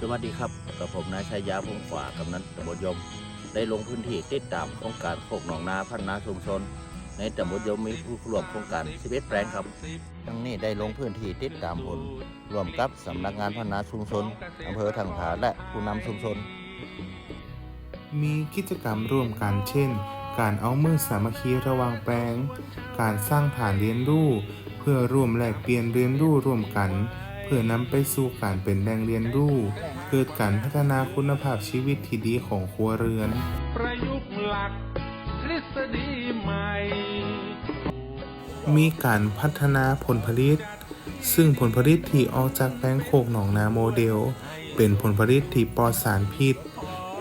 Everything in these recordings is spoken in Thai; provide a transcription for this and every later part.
สวัสดีครับกับผมนายชัยยาพงฝากำนันตำบลยม ได้ลงพื้นที่ติดตามโครงการโคกหนองนาพัฒนาชุมชน ในตำบลยมมีผู้ร่วมโครงการ 11 แปลงครับ ทั้งนี้ได้ลงพื้นที่ติดตามผลร่วมกับสำนักงานพัฒนาชุมชนอำเภอทางผาและผู้นำชุมชน มีกิจกรรมร่วมกันเช่น การเอามือสามัคคีระหว่างแปลง การสร้างฐานเรียนรู้ เพื่อร่วมแลกเปลี่ยนเรียนรู้ร่วมกัน เพื่อนำไปสู่การเป็นแหล่งเรียนรู้ เกิดการพัฒนาคุณภาพชีวิตที่ดีของครัวเรือน ประยุกต์หลักทฤษฎีใหม่ มีการพัฒนาผลผลิต ซึ่งผลผลิตที่ออกจากแปลงโคกหนองนาโมเดล เป็นผลผลิตที่ปลอดสารพิษ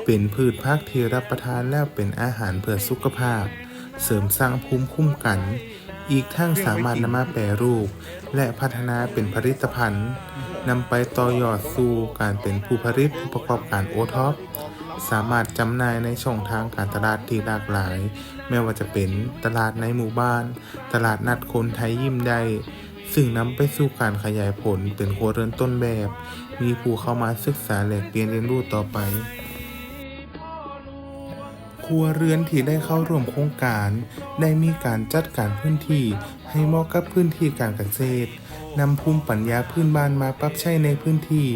เป็นพืชพักที่รับประทานแล้วเป็นอาหารเพื่อสุขภาพ เสริมสร้างภูมิคุ้มกัน อีกทั้งสามารถนำมาแปรรูป และพัฒนาเป็นผลิตภัณฑ์นำไปต่อยอดสู่การเป็นผู้ผลิตผู้ประกอบการโอท็อปสามารถจำหน่ายในช่องทางการตลาดที่หลากหลาย ไม่ว่าจะเป็นตลาดในหมู่บ้าน ตลาดนัดคนไทยยิ้มได้ ซึ่งนำไปสู่การขยายผลเป็นโครเรือนต้นแบบ มีผู้เข้ามาศึกษาแลกเปลี่ยนเรียนรู้ต่อไป รัวเรือนที่ได้เข้าร่วมโครงการ ได้มีการจัดการพื้นที่ให้เหมาะกับพื้นที่การเกษตรนำภูมิปัญญาพื้นบ้านมาปรับใช้ในพื้นที่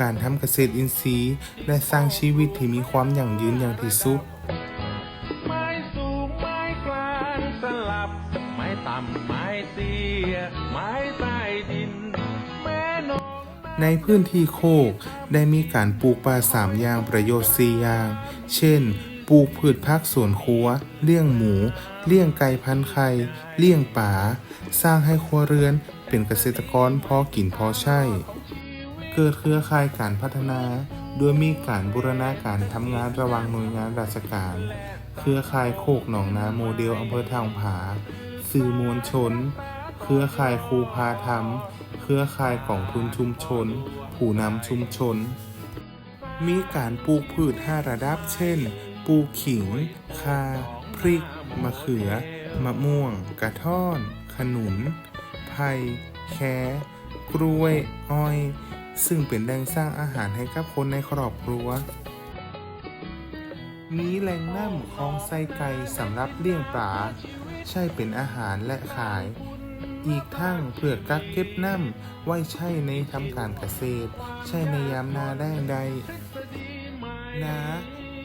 การทำเกษตรอินทรีย์ และสร้างชีวิตที่มีความยั่งยืนอย่างที่สุดไม้สูงไม้กลางสลับ ไม้ต่ำไม้เตี้ยไม้ใต้ดินแม่นกในพื้นที่โคกได้มีการปลูกป่าสามอย่างประโยชน์สี่อย่าง เช่น ปลูกพืชพักสวนครัว เลี้ยงหมู เลี้ยงไก่พันไข่ เลี้ยงป่า สร้างให้ครัวเรือนเป็นเกษตรกรพอกินพอใช้ เกิดเครือข่ายการพัฒนา โดยมีการบูรณาการทำงานระหว่างหน่วยงานราชการ เครือข่ายโคกหนองนาโมเดลอำเภอทางผา สื่อมวลชน เครือข่ายครูพาธรรม เครือข่ายกองทุนชุมชน ผู้นำชุมชนมีการปลูกพืช5ระดับ เช่น ปูขิง คา พริก มะเขือ มะม่วง กระท่อน ขนุน ไผ่แคกล้วย อ้อย ซึ่งเป็นแหล่งสร้างอาหารให้กับคนในครอบครัว มีแหล่งน้ำคลองไส้ไก่สำหรับเลี้ยงปลา ใช่เป็นอาหารและขายอีกทั้งเพื่อกักเก็บน้ำไว้ใช้ในทำการเกษตร ใช้ในยามนาแล้งใดนา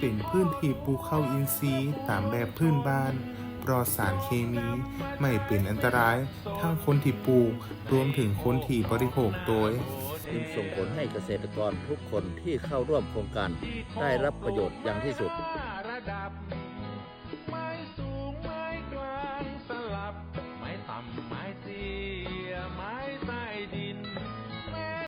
เป็นพื้นที่ปลูกข้าวอินทรีย์ตามแบบพื้นบ้าน ปลอดสารเคมี ไม่เป็นอันตราย ทั้งคนที่ปลูก รวมถึงคนที่บริโภคโดยจึงส่งผลให้เกษตรกรทุกคนที่เข้าร่วมโครงการได้รับประโยชน์อย่างที่สุด